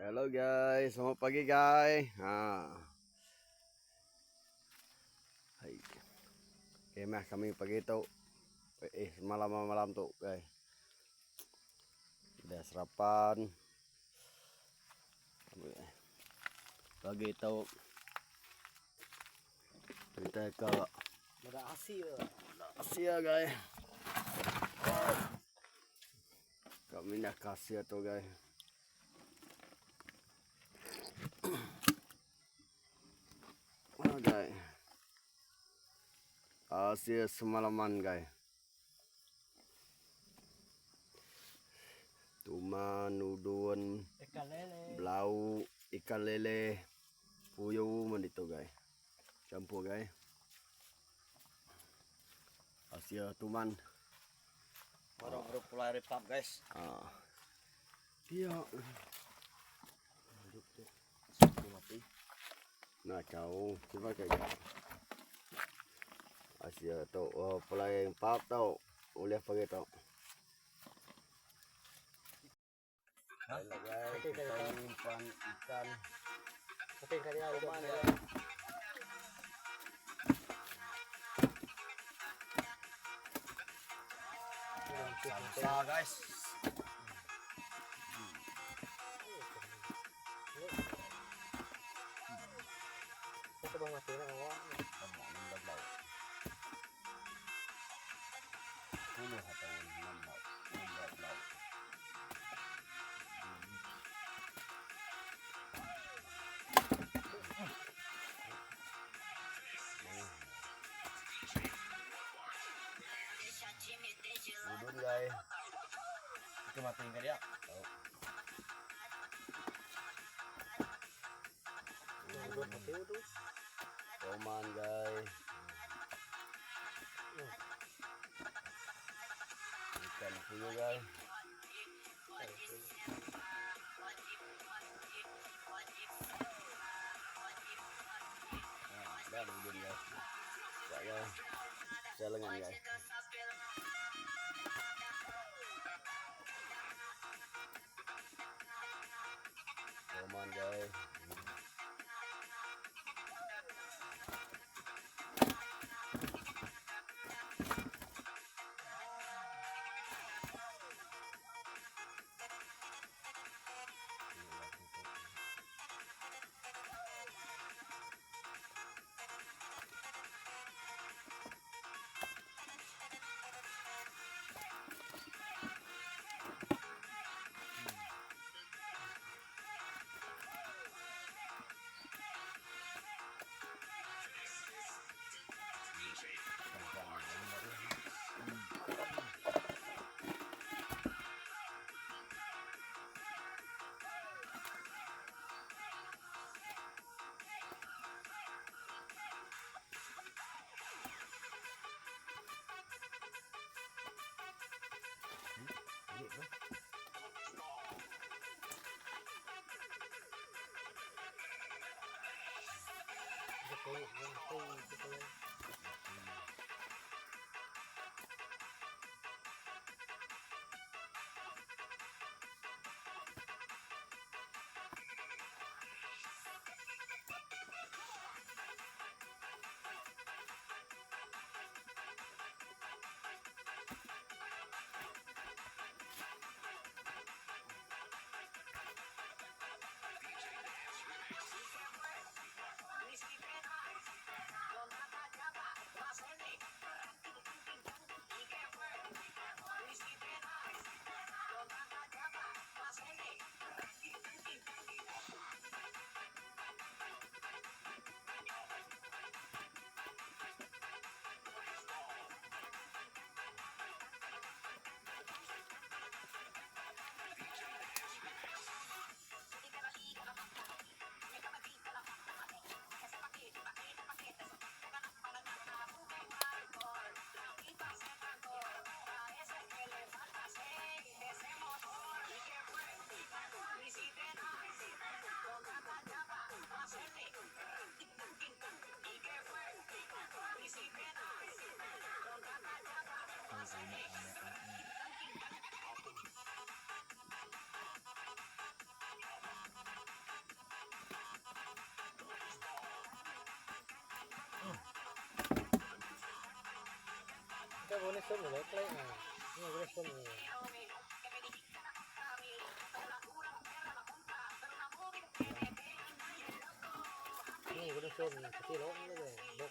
Halo guys, selamat pagi guys. Ha. Hai. Kemah kami pagi tu. Eh malam malam tu guys. Dah sarapan. Pagi tu kita ke Ada hasil. Asia guys. Kami nak kasih tu guys. Oh guys. Asia semalaman guys. Ikan lele. belau, ikan lele, puyuh man dito guys. Campur guys. Asia tuman. Grup pulai repap guys. Ah. Iya. na cháu chứ phải cái à xì tàu play pháp tàu ô lẹ phải tàu Penyimpan ikan. Petingkat ya, lumayan guys. Kali ya? Samsa guys. Ito bang mati na awa? Puluh atau enam laut. Enam laut laut. Udun guys. Ito mati ka dia. Udot mati udot. Roman guys. Ikan puyuh guys. Nah, dah ada udun guys. Sekejap guys. Saya lengan guys. Roman guys. Ako, hold food. ඕනේ සොමු ලොක්ලයි නේ ඕනේ සොමු නේ ඕනේ සොමු කටි ලොක්ලද ලොක්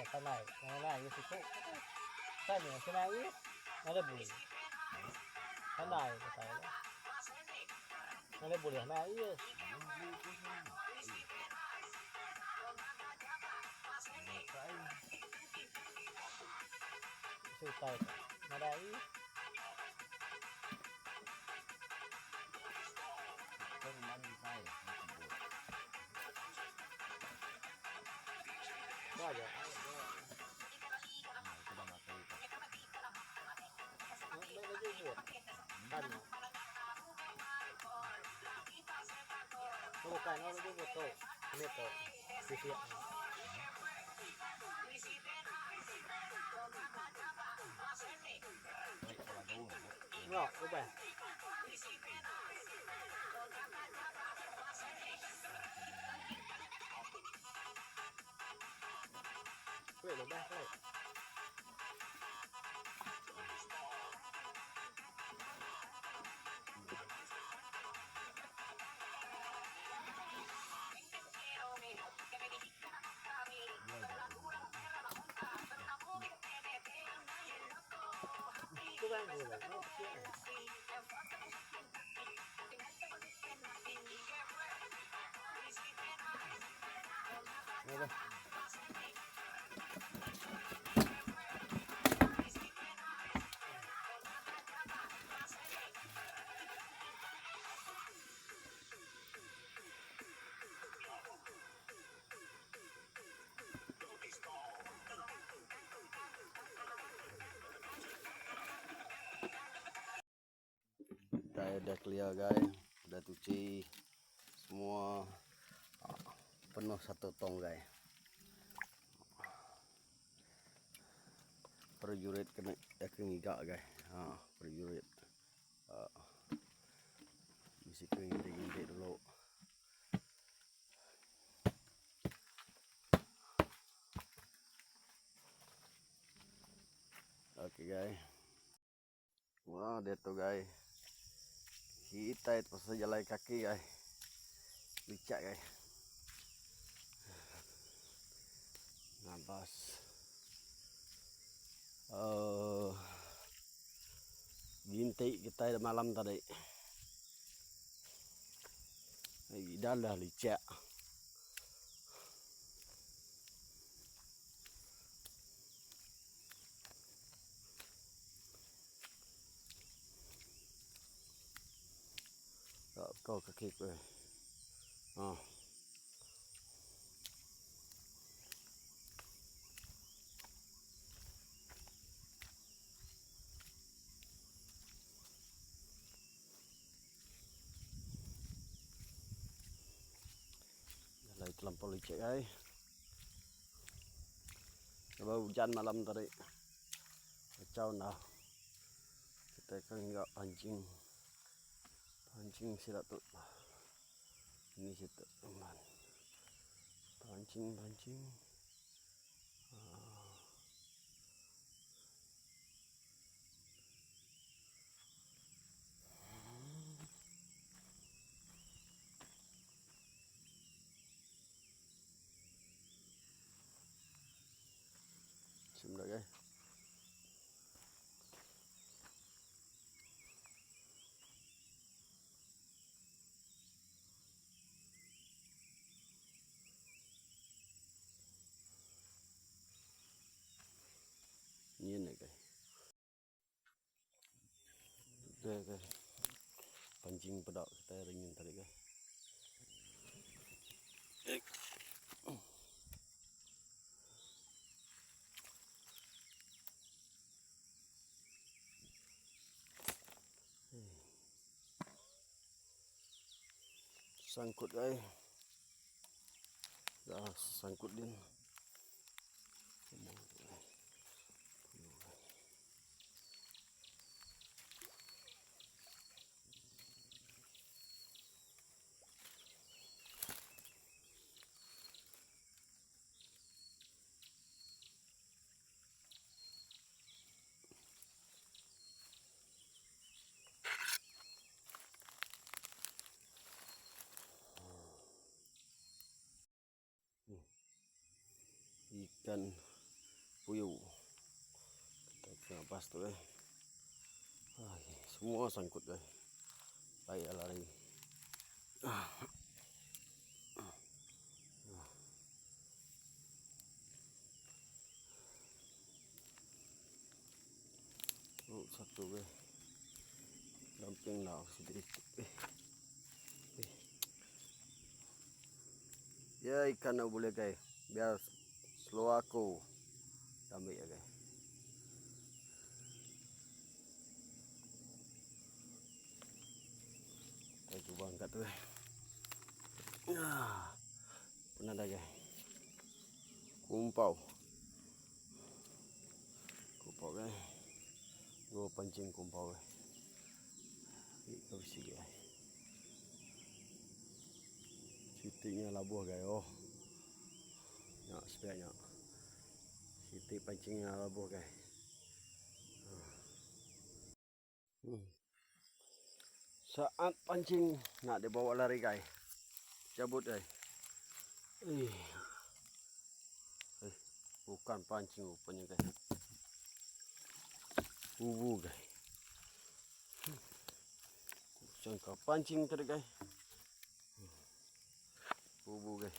แต่ก็ไล่ยังไล่อยู่สิปุ๊ใส่เหนือใช่ไหมอุ้ยน่าจะบุหรีท่านไล่ก็ใส่นั่นเลยบุหรี่นะอุ้ยสุดใจมาได้ต้องมันใส่ Ano Baga. Sudah makan itu. May lagi buat. Kan. Kalau kan orang juga tahu. Ini tahu. Sisi. Ngọc, đúng rồi. bit of. Kita udah clear guys, udah cuci semua penuh satu tong guys. Prajurit kena ya guys. Ha, prajurit. Ha. Mesti kengigak dulu. Oke guys. Wah, dia tuh guys. hiitay tapos sa kaki ay. Lica kay nabas. Oh. Gintay kita malam tadi. Ay dalah lica ก็กระคิกเลยอ๋อเลยตลำปลิเฉยๆแล้วจันมาลำตัวนี้เจ้าหนาวแต่ก็เงาอันจริง pancing sila tu ini situ teman pancing pancing Tuh ke. Pancing pedok kita ringin tadi ke. Eh. sangkut đây đã sangkut lên ikan puyuh. Kita kena pas tu eh Ay, semua sangkut guys payah lari. Oh, satu guys damping lah sedikit eh. Eh. ya ikan boleh guys. Biar Slovaco. Tam bị cái đây, chú bằng cả tươi pernah ada guys kumpau kumpau guys gua pancing kumpau guys itu sih guys cutiknya labuh guys oh Nyak. Sitik pancingnya labuh guys. Hmm. Saat pancing nak dibawa lari guys. Cabut guys. Eh. Eh, bukan pancing rupanya guys. Bubu guys. Hmm. Pancing tadi guys. Hmm. Bubu guys.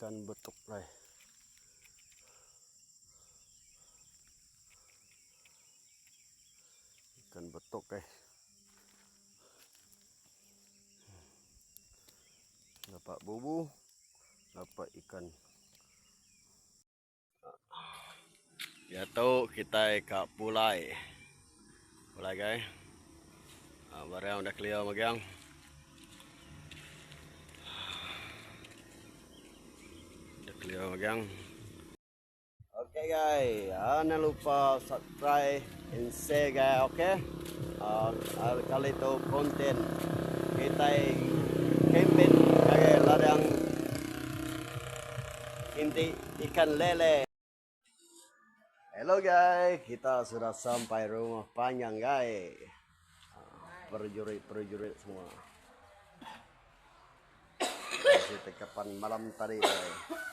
Ikan betuk lah ikan betuk guys dapat bubu dapat ikan. Ya tahu kita kat pulai. Pulai guys. Ah, barang udah clear magang Clear magang. Okay guys, jangan lupa subscribe and share guys, okay? Uh, kali itu konten kita camping kayak ladang inti ikan lele. Hello guys, kita sudah sampai rumah panjang guys. Perjurit-perjurit semua. Masih tekapan malam tadi guys.